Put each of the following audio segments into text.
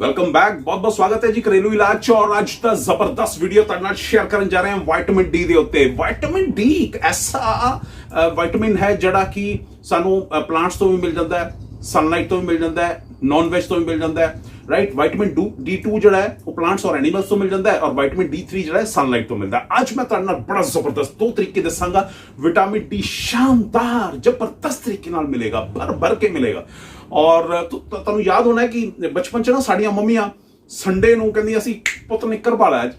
Welcome back ਬਹੁਤ ਬਹੁਤ ਸਵਾਗਤ ਹੈ ਜੀ ਘਰੇਲੂ ਇਲਾਜ ਚ ਔਰ ਅੱਜ ਦਾ ਜ਼ਬਰਦਸਤ ਵੀਡੀਓ ਤੁਹਾਡੇ ਨਾਲ ਸ਼ੇਅਰ ਕਰਨ ਜਾ ਰਹੇ ਹਾਂ ਵਿਟਾਮਿਨ ਡੀ ਦੇ ਉੱਤੇ ਵਿਟਾਮਿਨ ਡੀ ਇੱਕ ਐਸਾ ਵਿਟਾਮਿਨ ਹੈ ਜਿਹੜਾ ਕਿ ਸਾਨੂੰ ਪਲਾਂਟਸ ਤੋਂ ਵੀ ਮਿਲ ਜਾਂਦਾ ਹੈ ਸਨਲਾਈਟ ਤੋਂ ਵੀ ਮਿਲ ਜਾਂਦਾ ਹੈ ਨਾਨ ਵੈਜ ਤੋਂ ਵੀ ਮਿਲ ਜਾਂਦਾ ਹੈ ਰਾਈਟ ਵਿਟਾਮਿਨ D2 ਜਿਹੜਾ ਹੈ, ਉਹ ਪਲਾਂਟਸ ਔਰ ਐਨੀਮਲਸ ਤੋਂ ਮਿਲ ਜਾਂਦਾ ਹੈ ਔਰ ਵਿਟਾਮਿਨ D3 ਜਿਹੜਾ ਹੈ ਸਨਲਾਈਟ ਤੋਂ ਮਿਲਦਾ ਹੈ। ਅੱਜ ਮੈਂ ਤੁਹਾਡੇ ਨਾਲ ਬੜਾ ਜ਼ਬਰਦਸਤ ਦੋ ਤਰੀਕੇ ਦੱਸਾਂਗਾ। ਵਿਟਾਮਿਨ ਡੀ ਸ਼ਾਨਦਾਰ, ਜ਼ਬਰਦਸਤ ਤਰੀਕੇ ਨਾਲ ਮਿਲੇਗਾ, ਭਰ ਭਰ ਕੇ ਮਿਲੇਗਾ। ਔਰ ਤੁਹਾਨੂੰ ਯਾਦ ਹੋਣਾ ਹੈ ਕਿ ਬਚਪਨ ਚ ਨਾ ਸਾਡੀਆਂ ਮੰਮੀਆਂ ਸੰਡੇ ਨੂੰ ਕਹਿੰਦੀ ਅਸੀਂ ਪੁੱਤ ਨਿੱਕਰ ਪਾ ਲੈ ਅੱਜ।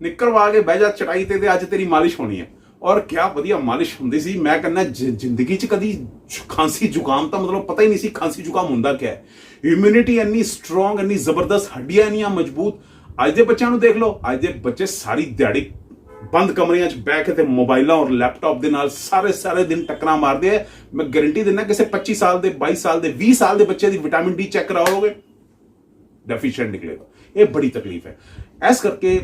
ਨਿੱਕਰ ਪਾ ਕੇ ਬਹਿ ਜਾ ਚਟਾਈ ਤੇ ਤੇ ਅੱਜ ਤੇਰੀ ਮਾਲਿਸ਼ ਹੋਣੀ ਹੈ। ਔਰ ਕਿਆ ਵਧੀਆ ਮਾਲਿਸ਼ ਹੁੰਦੀ ਸੀ। ਮੈਂ ਕਹਿੰਦਾ, ਜ- ਜ਼ਿੰਦਗੀ 'ਚ ਕਦੀ ਖਾਂਸੀ ਜ਼ੁਕਾਮ ਤਾਂ ਮਤਲਬ ਪਤਾ ਹੀ ਨਹੀਂ ਸੀ ਖਾਂਸੀ ਜ਼ੁਕਾਮ ਹੁੰਦਾ ਕਿਆ ਹੈ। ਇਮਿਊਨਿਟੀ ਇੰਨੀ ਸਟਰੋਂਗ ਇੰਨੀ ਜ਼ਬਰਦਸਤ, ਹੱਡੀਆਂ ਇੰਨੀਆਂ ਮਜ਼ਬੂਤ। ਅੱਜ ਦੇ ਬੱਚਿਆਂ ਨੂੰ ਦੇਖ ਲਓ, ਅੱਜ ਦੇ ਬੱਚੇ ਸਾਰੀ ਦਿਹਾੜੀ ਬੰਦ ਕਮਰਿਆਂ 'ਚ ਬਹਿ ਕੇ ਤੇ ਮੋਬਾਈਲਾਂ ਔਰ ਲੈਪਟਾਪ ਦੇ ਨਾਲ ਸਾਰੇ ਸਾਰੇ ਦਿਨ ਟੱਕਰਾਂ ਮਾਰਦੇ ਆ। ਮੈਂ ਗਾਰੰਟੀ ਦਿੰਦਾ ਕਿਸੇ 25 ਸਾਲ ਦੇ 22 ਸਾਲ ਦੇ 20 ਸਾਲ ਦੇ ਬੱਚੇ ਦੀ ਵਿਟਾਮਿਨ ਡੀ ਚੈੱਕ ਕਰਾਓਗੇ ਡੈਫੀਸ਼ੀਐਂਟ ਨਿਕਲੇਗਾ। ਇਹ ਬੜੀ ਤਕਲੀਫ ਹੈ। ਇਸ ਕਰਕੇ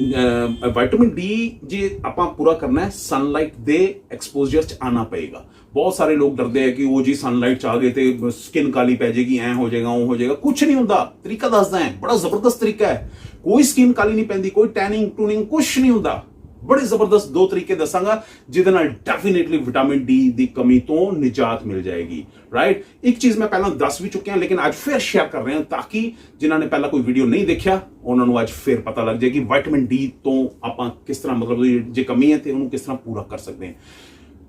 ਵਿਟਾਮਿਨ ਡੀ ਜੇ ਆਪਾਂ ਪੂਰਾ ਕਰਨਾ ਹੈ ਸਨਲਾਈਟ ਦੇ ਐਕਸਪੋਜ਼ਰ ਚ ਆਣਾ ਪਏਗਾ। ਬਹੁਤ ਸਾਰੇ ਲੋਕ ਡਰਦੇ ਆ ਕਿ ਉਹ ਜੀ ਸਨਲਾਈਟ ਚ ਆ ਗਏ ਤੇ ਸਕਿਨ ਕਾਲੀ ਪੈ ਜਾਏਗੀ, ਐ ਹੋ ਜਾਏਗਾ, ਉਹ ਹੋ ਜਾਏਗਾ। ਕੁਝ ਨਹੀਂ ਹੁੰਦਾ। ਤਰੀਕਾ ਦੱਸਦਾ ਹੈ। ਬੜਾ ਜ਼ਬਰਦਸਤ ਤਰੀਕਾ ਹੈ। ਕੋਈ ਸਕਿਨ ਕਾਲੀ ਨਹੀਂ ਪੈਂਦੀ, ਕੋਈ ਟੈਨਿੰਗ ਟੂਨਿੰਗ ਕੁਝ ਨਹੀਂ ਹੁੰਦਾ। ਬੜੇ ਜ਼ਬਰਦਸਤ ਦੋ ਤਰੀਕੇ ਦੱਸਾਂਗਾ ਜਿਹਦੇ ਨਾਲ ਡੈਫੀਨਿਟਲੀ ਵਿਟਾਮਿਨ ਡੀ ਦੀ ਕਮੀ ਤੋਂ ਨਿਜਾਤ ਮਿਲ ਜਾਏਗੀ ਰਾਈਟ ਇੱਕ ਚੀਜ਼ ਮੈਂ ਪਹਿਲਾਂ ਦੱਸ ਵੀ ਚੁੱਕਿਆ ਲੇਕਿਨ ਅੱਜ ਫਿਰ ਸ਼ੇਅਰ ਕਰ ਰਹੇ ਹਾਂ ਤਾਂ ਕਿ ਜਿਨ੍ਹਾਂ ਨੇ ਪਹਿਲਾਂ ਕੋਈ ਵੀਡੀਓ ਨਹੀਂ ਦੇਖਿਆ ਉਹਨਾਂ ਨੂੰ ਅੱਜ ਫਿਰ ਪਤਾ ਲੱਗ ਜਾਏ ਕਿ ਵਿਟਾਮਿਨ ਡੀ ਤੋਂ ਆਪਾਂ ਕਿਸ ਤਰ੍ਹਾਂ ਮਤਲਬ ਜੇ ਕਮੀ ਹੈ ਤੇ ਉਹਨੂੰ ਕਿਸ ਤਰ੍ਹਾਂ ਪੂਰਾ ਕਰ ਸਕਦੇ ਹਾਂ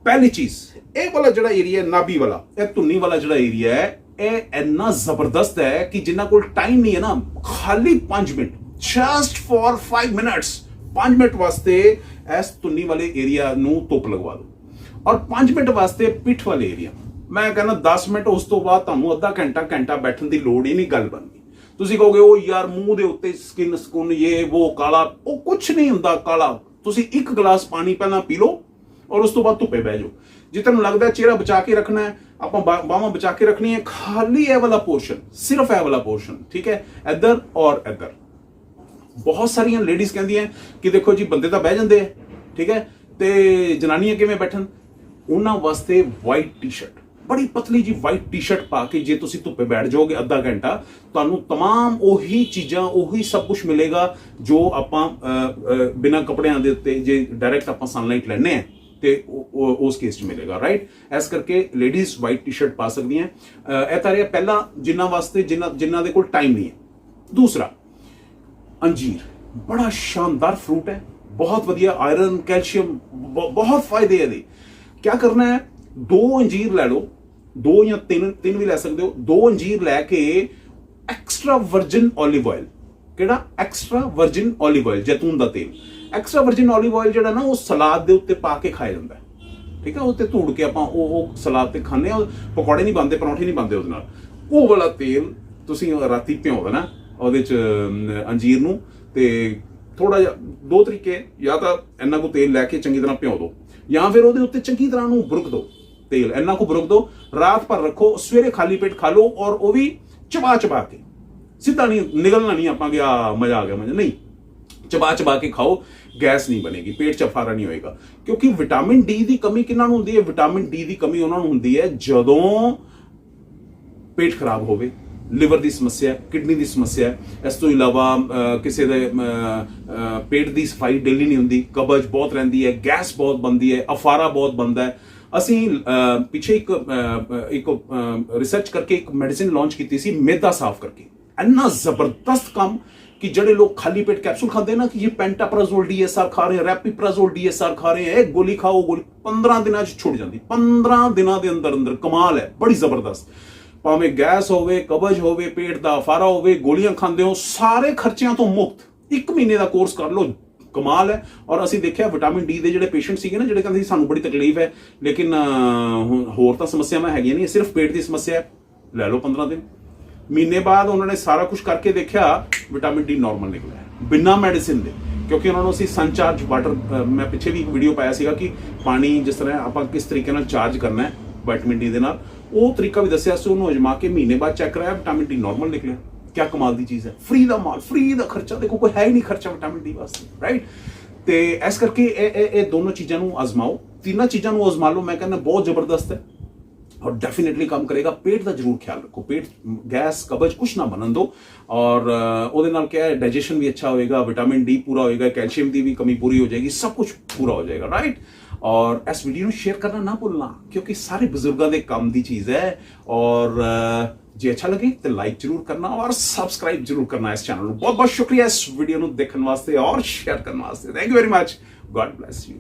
ਪਹਿਲੀ ਚੀਜ਼ ਇਹ ਵਾਲਾ ਜਿਹੜਾ ਏਰੀਆ ਹੈ ਨਾਭੀ ਵਾਲਾ ਇਹ ਧੁੰਨੀ ਵਾਲਾ ਜਿਹੜਾ ਏਰੀਆ ਹੈ ਇਹ ਇੰਨਾ ਜ਼ਬਰਦਸਤ ਹੈ ਕਿ ਜਿਨ੍ਹਾਂ ਕੋਲ ਟਾਈਮ ਨਹੀਂ ਹੈ ਨਾ ਖਾਲੀ 5 minute just for 5 minutes 5 minute ਵਾਸਤੇ ਇਸ ਧੁੰਨੀ ਵਾਲੇ ਏਰੀਆ ਨੂੰ ਧੁੱਪ ਲਗਵਾ ਦਿਓ। ਔਰ 5 ਮਿੰਟ ਵਾਸਤੇ ਪਿੱਠ ਵਾਲੇ ਏਰੀਆ। ਮੈਂ ਕਹਿੰਦਾ 10 ਮਿੰਟ, ਉਸ ਤੋਂ ਬਾਅਦ ਤੁਹਾਨੂੰ ਅੱਧਾ ਘੰਟਾ ਘੰਟਾ ਬੈਠਣ ਦੀ ਲੋੜ ਹੀ ਨਹੀਂ, ਗੱਲ ਬਣਦੀ ਤੁਸੀਂ ਕਹੋਗੇ ਉਹ ਯਾਰ, ਮੂੰਹ ਦੇ ਉੱਤੇ ਸਕਿਨ ਸਕੁਨ ਇਹ ਉਹ ਕਾਲਾ। ਉਹ ਕੁਝ ਨਹੀਂ ਹੁੰਦਾ ਕਾਲਾ। ਤੁਸੀਂ ਇੱਕ ਗਲਾਸ ਪਾਣੀ ਪਹਿਲਾਂ ਪੀ ਲਓ ਔਰ ਉਸ ਤੋਂ ਬਾਅਦ ਧੁੱਪੇ ਬਹਿ ਜਾਓ। ਜੇ ਤੁਹਾਨੂੰ ਲੱਗਦਾ ਚਿਹਰਾ ਬਚਾ ਕੇ ਰੱਖਣਾ ਹੈ, ਆਪਾਂ ਬਾਹਾਂ ਬਚਾ ਕੇ ਰੱਖਣੀ ਹੈ ਖਾਲੀ ਇਹ ਵਾਲਾ ਪੋਰਸ਼ਨ ਸਿਰਫ ਇਹ ਵਾਲਾ ਪੋਰਸ਼ਨ ਠੀਕ ਹੈ? ਇੱਧਰ ਔਰ ਇੱਧਰ। ਬਹੁਤ ਸਾਰੀਆਂ ਲੇਡੀਜ਼ ਕਹਿੰਦੀਆਂ ਕਿ ਦੇਖੋ ਜੀ ਬੰਦੇ ਤਾਂ ਬਹਿ ਜਾਂਦੇ ਆ ਠੀਕ ਹੈ ਤੇ ਜਨਾਨੀਆਂ ਕਿਵੇਂ ਬੈਠਣ ਉਹਨਾਂ ਵਾਸਤੇ ਵਾਈਟ ਟੀ-ਸ਼ਰਟ ਬੜੀ ਪਤਲੀ ਜੀ ਵਾਈਟ ਟੀ-ਸ਼ਰਟ ਪਾ ਕੇ ਜੇ ਤੁਸੀਂ ਧੁੱਪੇ ਬੈਠ ਜਾਓਗੇ ਅੱਧਾ ਘੰਟਾ ਤੁਹਾਨੂੰ तमाम ਉਹੀ ਚੀਜ਼ਾਂ ਉਹੀ ਸਭ ਕੁਝ ਮਿਲੇਗਾ ਜੋ ਆਪਾਂ ਬਿਨਾਂ ਕੱਪੜਿਆਂ ਦੇ ਉੱਤੇ ਜੇ ਡਾਇਰੈਕਟ ਆਪਾਂ ਸਨਲਾਈਟ ਲੈਣੇ ਆ ਤੇ ਉਹ- ਉਹ- ਉਸ ਕੇਸ 'ਚ ਮਿਲੇਗਾ ਰਾਈਟ ਇਸ ਕਰਕੇ ਲੇਡੀਜ਼ ਵਾਈਟ ਟੀ-ਸ਼ਰਟ ਪਾ ਸਕਦੀਆਂ ਅਹ ਇਹ ਤਾਂ ਰਿਹਾ ਪਹਿਲਾ ਜਿਨ੍ਹਾਂ ਵਾਸਤੇ ਜਿਨ੍ਹਾਂ ਜਿਨ੍ਹਾਂ ਦੇ ਕੋਲ ਟਾਈਮ ਨਹੀਂ ਹੈ ਦੂਸਰਾ ਅੰਜੀਰ, ਬੜਾ ਸ਼ਾਨਦਾਰ ਫਰੂਟ ਹੈ, ਬਹੁਤ ਵਧੀਆ ਆਇਰਨ ਕੈਲਸ਼ੀਅਮ ਬਹੁਤ ਫਾਇਦੇ ਇਹਦੇ। ਕੀ ਕਰਨਾ ਹੈ? ਦੋ ਅੰਜੀਰ ਲੈ ਲਓ, ਦੋ ਜਾਂ ਤਿੰਨ ਤਿੰਨ ਵੀ ਲੈ ਸਕਦੇ ਹੋ। ਦੋ ਅੰਜੀਰ ਲੈ ਕੇ ਐਕਸਟਰਾ ਵਰਜਨ 올ਿਵ ਆਇਲ ਕਿਹੜਾ? ਐਕਸਟਰਾ ਵਰਜਨ 올ਿਵ ਆਇਲ ਜੈਤੂਨ ਦਾ ਤੇਲ। ਐਕਸਟਰਾ ਵਰਜਨ 올ਿਵ ਆਇਲ ਜਿਹੜਾ ਨਾ, ਉਹ ਸਲਾਦ ਦੇ ਉੱਤੇ ਪਾ ਕੇ ਖਾਇਆ ਜਾਂਦਾ ਠੀਕ ਹੈ? ਉਹ ਤੇ ਧੂੜ ਕੇ ਆਪਾਂ ਉਹ ਸਲਾਦ ਤੇ ਖਾਂਦੇ ਆ ਪਕੌੜੇ ਨਹੀਂ ਬਣਦੇ, ਪਰੌਂਠੇ ਨਹੀਂ ਬਣਦੇ ਉਹਦੇ ਨਾਲ। ਉਹ ਵਾਲਾ ਤੇਲ ਤੁਸੀਂ ਰਾਤੀ ਭਿਓ ਦੇਣਾ ਉਹਦੇ ਚ ਅੰਜੀਰ ਨੂੰ ਤੇ ਥੋੜਾ ਜਿਹਾ ਦੋ ਤਰੀਕੇ, ਜਾਂ ਤਾਂ ਇੰਨਾ ਕੋ ਤੇਲ ਲੈ ਕੇ ਚੰਗੀ ਤਰ੍ਹਾਂ ਭਿਓ ਦਿਓ ਜਾਂ ਫਿਰ ਉਹਦੇ ਉੱਤੇ ਚੰਗੀ ਤਰ੍ਹਾਂ ਨੂੰ ਬੁਰਕ ਦਿਓ ਤੇਲ, ਇੰਨਾ ਕੋ ਬੁਰਕ ਦਿਓ ਰਾਤ ਭਰ ਰੱਖੋ, ਸਵੇਰੇ ਖਾਲੀ ਪੇਟ ਖਾ ਲਓ ਔਰ ਉਹ ਵੀ ਚਬਾ ਚਬਾ ਕੇ। ਸਿੱਧਾ ਨਹੀਂ, ਨਿਗਲਣਾ ਨਹੀਂ ਆਪਾਂ ਗਿਆ ਮਜ਼ਾ ਆ ਗਿਆ, ਮਜ਼ਾ, ਨਹੀਂ। ਚਬਾ ਚਬਾ ਕੇ ਖਾਓ, ਗੈਸ ਨਹੀਂ ਬਣੇਗੀ, ਪੇਟ ਚ ਅਫਾਰਾ ਨਹੀਂ ਹੋਏਗਾ। ਕਿਉਂਕਿ ਵਿਟਾਮਿਨ ਡੀ ਦੀ ਕਮੀ ਕਿਹਨਾਂ ਨੂੰ ਹੁੰਦੀ ਹੈ? ਵਿਟਾਮਿਨ ਡੀ ਦੀ ਕਮੀ ਉਹਨਾਂ ਨੂੰ ਹੁੰਦੀ ਹੈ ਜਦੋਂ ਪੇਟ ਖਰਾਬ ਹੋਵੇ। ਲਿਵਰ ਦੀ ਸਮੱਸਿਆ ਹੈ, ਕਿਡਨੀ ਦੀ ਸਮੱਸਿਆ ਹੈ। ਇਸ ਤੋਂ ਇਲਾਵਾ ਕਿਸੇ ਦੇ ਪੇਟ ਦੀ ਸਫ਼ਾਈ ਡੇਲੀ ਨਹੀਂ ਹੁੰਦੀ ਕਬਜ਼ ਬਹੁਤ ਰਹਿੰਦੀ ਹੈ ਗੈਸ ਬਹੁਤ ਬਣਦੀ ਹੈ ਅਫਾਰਾ ਬਹੁਤ ਬਣਦਾ ਹੈ। ਅਸੀਂ ਪਿੱਛੇ ਇੱਕ ਇੱਕ ਰਿਸਰਚ ਕਰਕੇ ਇੱਕ ਮੈਡੀਸਿਨ ਲਾਂਚ ਕੀਤੀ ਸੀ ਮੇਦਾ ਸਾਫ਼ ਕਰਕੇ। ਇੰਨਾ ਜ਼ਬਰਦਸਤ ਕੰਮ ਕਿ ਜਿਹੜੇ ਲੋਕ ਖਾਲੀ ਪੇਟ ਕੈਪਸੂਲ ਖਾਂਦੇ ਨਾ ਕਿ ਇਹ ਪੈਂਟਾਪਰਾਜ਼ੋਲ ਡੀਐਸਆਰ ਖਾ ਰਹੇ ਰੈਪੀਪਰਾਜ਼ੋਲ ਡੀਐਸਆਰ ਖਾ ਰਹੇ ਹੈ ਇਹ ਗੋਲੀ ਖਾਓ ਗੋਲੀ 15 ਦਿਨਾਂ 'ਚ ਛੁੱਟ ਜਾਂਦੀ। 15 ਦਿਨਾਂ ਦੇ ਅੰਦਰ ਅੰਦਰ ਕਮਾਲ ਹੈ ਬੜੀ ਜ਼ਬਰਦਸਤ। ਭਾਵੇਂ ਗੈਸ ਹੋਵੇ, ਕਬਜ਼ ਹੋਵੇ, ਪੇਟ ਦਾ ਫਾਰਾ ਹੋਵੇ, ਗੋਲੀਆਂ ਖਾਂਦੇ ਹੋ, ਸਾਰੇ ਖਰਚਿਆਂ ਤੋਂ ਮੁਕਤ। ਇੱਕ ਮਹੀਨੇ ਦਾ ਕੋਰਸ ਕਰ ਲਓ, ਕਮਾਲ ਹੈ। ਔਰ ਅਸੀਂ ਦੇਖਿਆ ਵਿਟਾਮਿਨ ਡੀ ਦੇ ਜਿਹੜੇ ਪੇਸ਼ੈਂਟ ਸੀਗੇ ਨਾ, ਜਿਹੜੇ ਕਹਿੰਦੇ ਸੀ ਸਾਨੂੰ ਬੜੀ ਤਕਲੀਫ ਹੈ, ਲੇਕਿਨ ਹੁਣ ਹੋਰ ਤਾਂ ਸਮੱਸਿਆਵਾਂ ਹੈਗੀਆਂ ਨਹੀਂ ਸਿਰਫ ਪੇਟ ਦੀ ਸਮੱਸਿਆ ਹੈ। ਲੈ ਲਓ 15 ਦਿਨ। ਮਹੀਨੇ ਬਾਅਦ ਉਹਨਾਂ ਨੇ ਸਾਰਾ ਕੁਝ ਕਰਕੇ ਦੇਖਿਆ, ਵਿਟਾਮਿਨ ਡੀ ਨਾਰਮਲ ਨਿਕਲਿਆ ਬਿਨਾਂ ਮੈਡੀਸਿਨ ਦੇ। ਕਿਉਂਕਿ ਉਹਨਾਂ ਨੂੰ ਅਸੀਂ ਸਨਚਾਰਜ ਵਾਟਰ ਮੈਂ ਪਿੱਛੇ ਵੀ ਇੱਕ ਵੀਡੀਓ ਪਾਇਆ ਸੀਗਾ ਕਿ ਪਾਣੀ ਜਿਸ ਤਰ੍ਹਾਂ ਆਪਾਂ ਕਿਸ ਤਰੀਕੇ ਨਾਲ ਚਾਰਜ ਕਰਨਾ ਹੈ ਵਿਟਾਮਿਨ ਡੀ ਦੇ ਨਾਲ। ਉਹ ਤਰੀਕਾ ਵੀ ਦੱਸਿਆ ਸੀ, ਉਹਨੂੰ ਅਜਮਾ ਕੇ ਮਹੀਨੇ ਬਾਅਦ ਚੈੱਕ ਕਰਾਇਆ ਵਿਟਾਮਿਨ ਡੀ ਨਾਰਮਲ ਨਿਕਲਿਆ। ਕੀ ਕਮਾਲ ਦੀ ਚੀਜ਼ ਹੈ। ਫ੍ਰੀ ਦਾ ਮਾਲ ਫ੍ਰੀ ਦਾ ਖਰਚਾ। ਦੇਖੋ, ਕੋਈ ਹੈ ਹੀ ਨਹੀਂ ਖਰਚਾ ਵਿਟਾਮਿਨ ਡੀ ਵਾਸਤੇ ਰਾਈਟ ਤੇ ਇਸ ਕਰਕੇ ਇਹ ਇਹ ਇਹ ਦੋਨੋਂ ਚੀਜ਼ਾਂ ਨੂੰ ਅਜ਼ਮਾਓ। ਤਿੰਨਾਂ ਚੀਜ਼ਾਂ ਨੂੰ ਅਜ਼ਮਾ ਲਓ, ਮੈਂ ਕਹਿੰਦਾ ਬਹੁਤ ਜ਼ਬਰਦਸਤ ਹੈ। ਔਰ ਡੈਫੀਨਿਟਲੀ ਕੰਮ ਕਰੇਗਾ। ਪੇਟ ਦਾ ਜ਼ਰੂਰ ਖਿਆਲ ਰੱਖੋ। ਪੇਟ, ਗੈਸ, ਕਬਜ਼ ਕੁਛ ਨਾ ਬਣਨ ਦਿਓ ਔਰ ਉਹਦੇ ਨਾਲ ਕਿਆ ਹੈ ਡਾਈਜੈਸ਼ਨ ਵੀ ਅੱਛਾ ਹੋਏਗਾ ਵਿਟਾਮਿਨ ਡੀ ਪੂਰਾ ਹੋਏਗਾ, ਕੈਲਸ਼ੀਅਮ ਦੀ ਵੀ ਕਮੀ ਪੂਰੀ ਹੋ ਜਾਏਗੀ, ਸਭ ਕੁਝ ਪੂਰਾ ਹੋ ਜਾਏਗਾ ਰਾਈਟ ਔਰ ਇਸ ਵੀਡੀਓ ਨੂੰ ਸ਼ੇਅਰ ਕਰਨਾ ਨਾ ਭੁੱਲਣਾ, ਕਿਉਂਕਿ ਸਾਰੇ ਬਜ਼ੁਰਗਾਂ ਦੇ ਕੰਮ ਦੀ ਚੀਜ਼ ਹੈ। ਔਰ ਜੇ ਅੱਛਾ ਲੱਗੇ ਤੇ ਲਾਈਕ ਜਰੂਰ ਕਰਨਾ ਔਰ ਸਬਸਕ੍ਰਾਈਬ ਜਰੂਰ ਕਰਨਾ ਇਸ ਚੈਨਲ ਨੂੰ। ਬਹੁਤ ਬਹੁਤ ਸ਼ੁਕਰੀਆ ਇਸ ਵੀਡੀਓ ਨੂੰ ਦੇਖਣ ਵਾਸਤੇ ਔਰ ਸ਼ੇਅਰ ਕਰਨ ਵਾਸਤੇ। Thank you very much god bless you